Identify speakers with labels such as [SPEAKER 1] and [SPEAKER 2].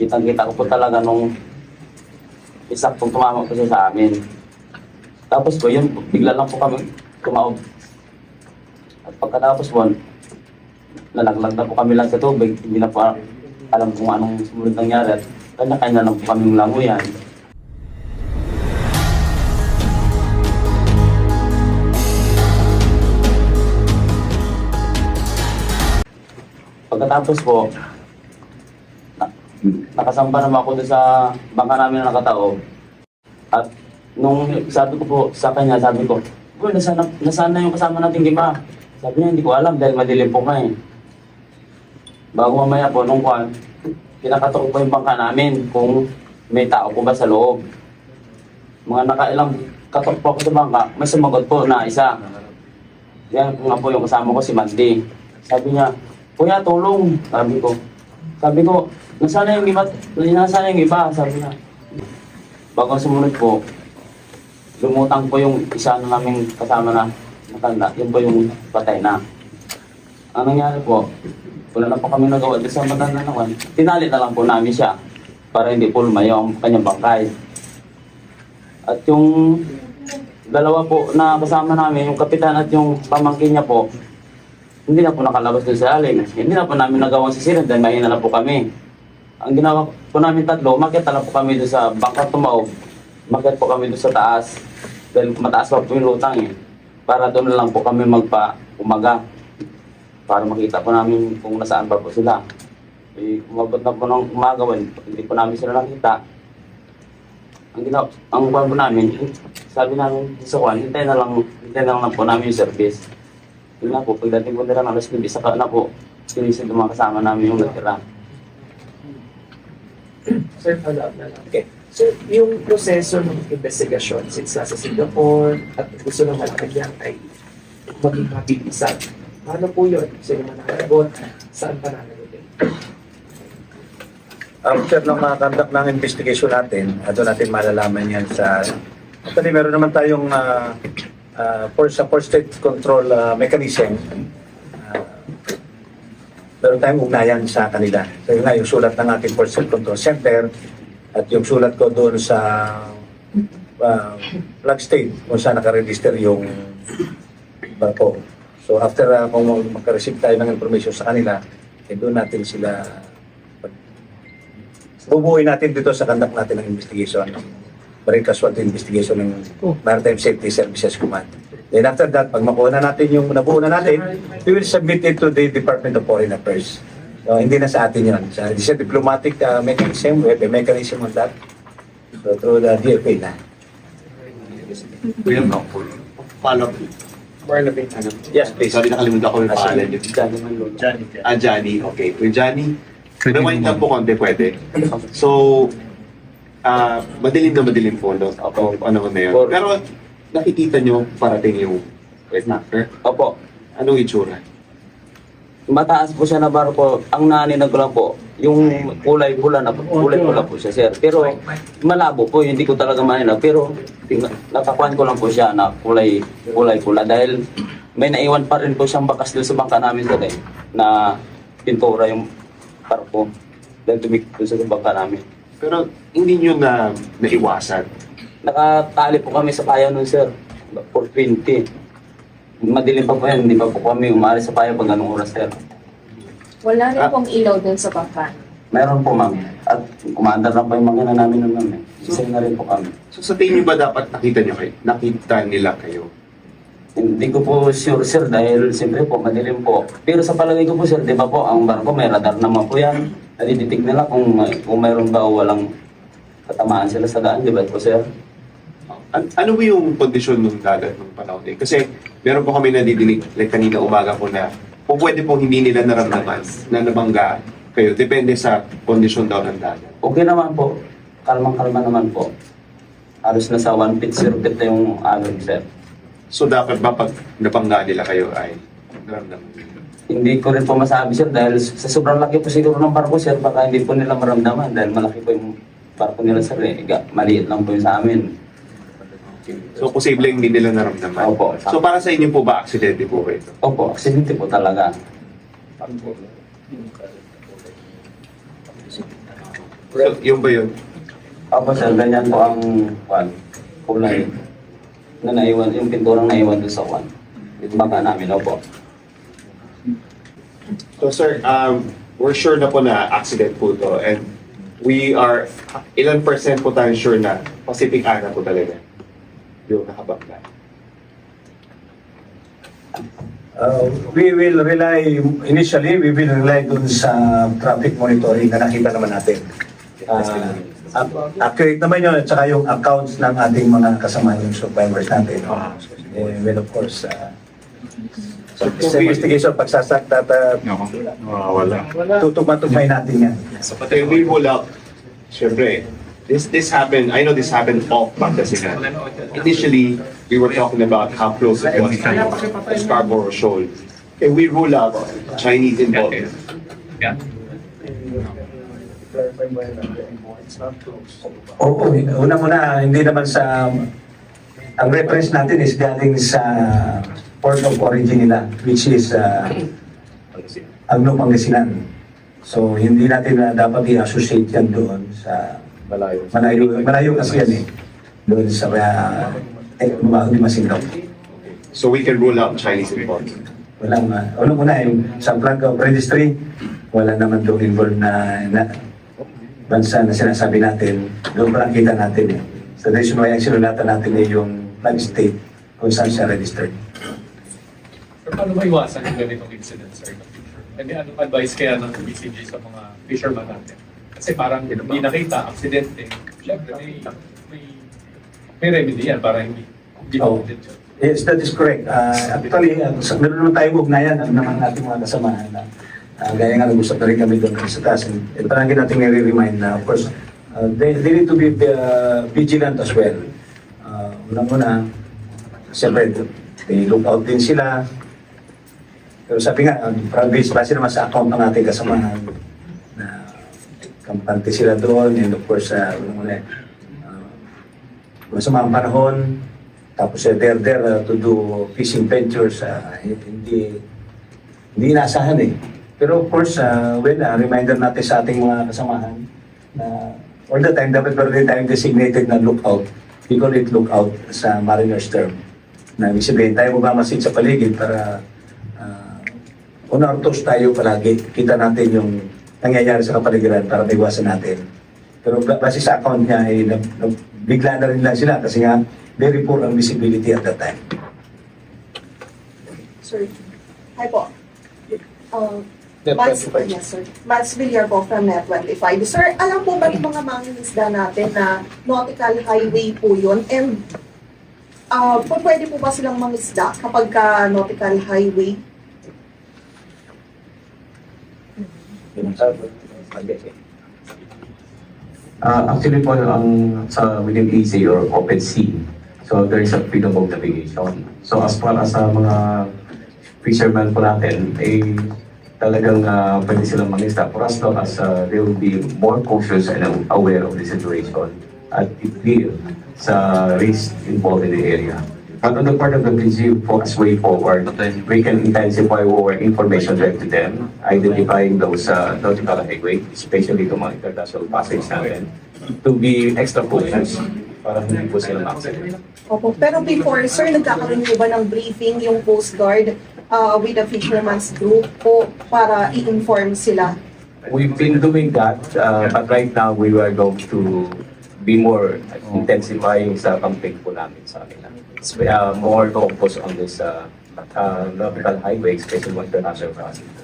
[SPEAKER 1] Kitang-kita ko po talaga nung isaktong tumama po siya sa amin. Tapos po, yun, bigla lang po kami tumaob. At pagkatapos po, nalaglag na po kami lang sa tubig. Hindi na po alam kung anong sumunod nangyari. At kanya-kanya lang po kaming languyan. Pagkatapos po, nakasamba naman ako doon sa bangka namin na nakataob. At nung sabi ko po sa kanya, sabi ko, Uy, nasaan, na- nasaan na yung kasama nating lima? Sabi niya, hindi ko alam dahil madilim po nga eh. Bago mamaya po, nung kwan, kinakatok ko po yung bangka namin kung may tao po ba sa loob. Mga nakailang katok po ako sa bangka, may sumagot po na isa. Yan nga po yung kasama ko si Mandy. Sabi niya, Kuya, tulong. Sabi ko. Sabi ko, nasaan na yung iba? Nasaan na yung iba? Sabi niya. Bago sumunod po, lumutang po yung isa na naming kasama na matanda. Yun po yung patay na. Ang nangyari po, wala na po kami nagawa doon sa matanda naman. Tinali na lang po namin siya para hindi po lumayo ang kanyang bangkay. At yung dalawa po na kasama namin, yung kapitan at yung pamangkin niya po, hindi na po nakalabas doon sa aling. Hindi na po namin nagawang sisiran dahil mahina na po kami. Ang ginawa po namin tatlo, na lang po kami doon sa bangka tumaob. Makit po kami doon sa taas. Dahil mataas pa po yung lutang eh. Para doon lang po kami magpa umaga. Para makita po namin kung nasaan pa po sila. Eh, umabot na po ng umaga, well, hindi po namin sila nakita. Ang ginawa, ang kwan po namin, sabi namin sa kwan, hintay na lang, hintay na lang po namin yung service. Yun na po, pagdating po nila ng alas 9, saka na po, sinisid yung mga kasama namin yung natira.
[SPEAKER 2] Sir, follow up na lang. Okay. So, yung proseso ng investigasyon, since nasa Singapore at gusto naman kanyang ay maging mabilisan, paano po yun? Sino man nakalagot? Saan pa nanagutin?
[SPEAKER 3] After ng mga conduct ng investigation natin, ato natin malalaman yan sa... Actually, meron naman tayong uh, uh, for, for state control uh, mechanism. Meron tayong ugnayan sa kanila. So yun nga, yung sulat ng ating state control center at yung sulat ko doon sa uh, flag state kung saan nakaregister yung barko. So after uh, kung magka-receive tayo ng information sa kanila, eh doon natin sila bubuuin natin dito sa conduct natin ng investigation. Marine Casualty Investigation ng Maritime Safety Services Command. Then after that, pag makuha na natin yung nabuo na natin, we will submit it to the Department of Foreign Affairs. So, hindi na sa atin yun. Sa, it's a diplomatic uh, mechanism. We have a mechanism on that. So, through the DFA na.
[SPEAKER 4] Kuya Bang, follow up.
[SPEAKER 2] Marlon ano?
[SPEAKER 3] Yes, please.
[SPEAKER 4] Sorry, nakalimutan ko yung
[SPEAKER 3] Ah,
[SPEAKER 4] pangalan niyo.
[SPEAKER 1] Lolo.
[SPEAKER 4] Ah, Johnny. Okay. Kuya Johnny, rewind lang po konti pwede. So, ah madilim na madilim po, no?
[SPEAKER 1] Opo.
[SPEAKER 4] Ano man na yun. Pero, nakikita nyo parating yung sniper.
[SPEAKER 1] Opo,
[SPEAKER 4] Anong itsura?
[SPEAKER 1] mataas po siya na barko. Ang naninag ko lang po, yung kulay pula na kulay pula po siya, sir. Pero malabo po, hindi ko talaga maninag. Pero tingnan- natakuan ko lang po siya na kulay kulay pula dahil may naiwan pa rin po siyang bakas doon sa bangka namin sir eh, na pintura yung barko. Dahil tumikot doon sa bangka namin.
[SPEAKER 4] Pero, hindi nyo na naiwasan.
[SPEAKER 1] Nakatali po kami sa paya nun, sir. For 20. Madilim pa po yan, hindi pa po kami umari sa paya pag anong oras, sir.
[SPEAKER 5] Wala rin
[SPEAKER 4] Ah.
[SPEAKER 5] pong ilaw dun sa bangka.
[SPEAKER 1] Meron po, ma'am. At kumandar na po yung mga namin nun, ma'am. Eh. Isa na rin po kami.
[SPEAKER 4] So, sa tingin nyo ba dapat nakita nyo kayo? Nakita nila kayo?
[SPEAKER 1] Hindi ko po sure, sir, dahil siyempre po, madilim po. Pero sa palagay ko po, sir, di ba po, ang barko may radar naman po yan. Nadiditig nila kung, kung mayroon ba o walang katamaan sila sa daan, di ba po, sir?
[SPEAKER 4] An- ano ba yung kondisyon ng dagat ng panahon din? Kasi meron po kami nadidinig, like kanina umaga po na po pwede pong hindi nila naramdaman na nabangga kayo. Depende sa kondisyon daw ng dagat.
[SPEAKER 1] Okay naman po. Kalmang-kalma naman po. Halos na sa 1 feet, 0 feet na yung alon, sir.
[SPEAKER 4] So dapat ba pag nabangga nila kayo ay naramdaman nila?
[SPEAKER 1] Hindi ko rin po masabi, sir, dahil sa sobrang laki po siguro ng barko, sir, baka hindi po nila maramdaman dahil malaki po yung barko nila, sir. Eh. Ga- Maliit lang po yung sa amin.
[SPEAKER 4] So posible hindi nila naramdaman.
[SPEAKER 1] Opo.
[SPEAKER 4] So para sa inyo po ba, aksidente po ba ito?
[SPEAKER 1] Opo, aksidente po talaga.
[SPEAKER 4] So, yung ba yun?
[SPEAKER 1] Opo sir, ganyan po ang kwan, kulay na naiwan, yung pinturang naiwan doon sa kwan. Yung baka namin, opo.
[SPEAKER 4] So sir, um, we're sure na po na accident po to and we are, ilan percent po tayo sure na Pacific Ana po talaga yung nakabangga?
[SPEAKER 3] Uh, we will rely, initially, we will rely dun sa traffic monitoring na nakita naman natin. Uh, ac- accurate naman yun, at saka yung accounts ng ating mga kasama yung survivors natin. Eh, well, of course, uh, so, sa investigation, pagsasakta,
[SPEAKER 6] Wala.
[SPEAKER 3] tutugma-tugmay natin yan.
[SPEAKER 4] But then we roll out, syempre, this this happened, I know this happened off Pangasinan. Initially, we were talking about how close it was to Scarborough Shoal. And we rule out Chinese involvement.
[SPEAKER 3] Oo, una-una, hindi naman sa... Ang reference natin is galing sa port of origin nila, which is uh, Agno Pangasinan. So, hindi natin na dapat i-associate yan doon sa
[SPEAKER 2] Malayo.
[SPEAKER 3] malayo. Malayo kasi yan eh. Doon sa uh, eh, Masindaw.
[SPEAKER 4] So we can rule out Chinese involvement.
[SPEAKER 3] Walang, uh, walang una, yung sa flag of registry, wala naman doon involved na, na bansa na sinasabi natin, doon pa lang kita natin eh. So, the reason why ang sinulatan natin eh yung flag state kung saan siya registered.
[SPEAKER 6] Pero paano maiwasan yung ganitong incident, sir, in the future? And anong advice kaya ng BCG sa mga fisherman natin? Kasi parang hindi nakita, aksidente. Siyempre, may, may, may remedy yan para hindi hindi yun.
[SPEAKER 3] Yes, that is correct. Uh, actually, uh, meron naman tayong ugnayan ng naman ating mga kasamahan na uh, gaya nga nag-usap na rin kami doon sa taas. And, and parang natin nare-remind na, of course, uh, they, they need to be uh, vigilant as well. Uh, Unang-una, siyempre, they look out din sila. Pero sabi nga, uh, province, base naman sa account ng ating kasamahan kampante sila doon and of course, uh, unang-una, uh, masama panahon, tapos uh, they're there uh, to do fishing ventures, uh, hindi hindi inaasahan eh. Pero of course, uh, well, uh, reminder natin sa ating mga kasamahan na all the time, dapat meron din tayong designated na lookout. We call it lookout sa mariner's term. Na ibig sabihin, tayo magmamasid sa paligid para uh, on our toes tayo palagi. Kita natin yung nangyayari sa kapaligiran para maiwasan natin. Pero ba- base sa account niya, eh, nag, nag, bigla na rin lang sila kasi nga very poor ang visibility at that time.
[SPEAKER 7] Sir, hi po. Um,
[SPEAKER 2] Net
[SPEAKER 7] Mads,
[SPEAKER 2] 25.
[SPEAKER 7] yes, sir. Mads Villar po from Net25. Sir, alam po ba ng mga mangingisda natin na nautical highway po yun? And uh, po, pwede po ba silang mangisda kapag ka nautical highway?
[SPEAKER 8] Uh, actually po, ang sa within EC or open sea, so there is a freedom of navigation. So as far as sa mga fishermen po natin, eh, talagang uh, pwede silang mangisda for as long as uh, they will be more cautious and aware of the situation at clear sa risk involved in the area. But on the part of the PG, for as way forward, we can intensify our information direct to them, identifying those uh, nautical highway, especially the mga international passage natin, to be extra cautious para hindi po sila ma-accident.
[SPEAKER 7] Opo. Pero before, sir, nagkakaroon po ba ng briefing yung Coast Guard uh, with the fisherman's group po para i-inform sila?
[SPEAKER 8] We've been doing that, uh, but right now we are going to be more intensifying sa campaign po namin sa kanila. Uh, more focus on this uh, uh, nautical highway, especially international passage.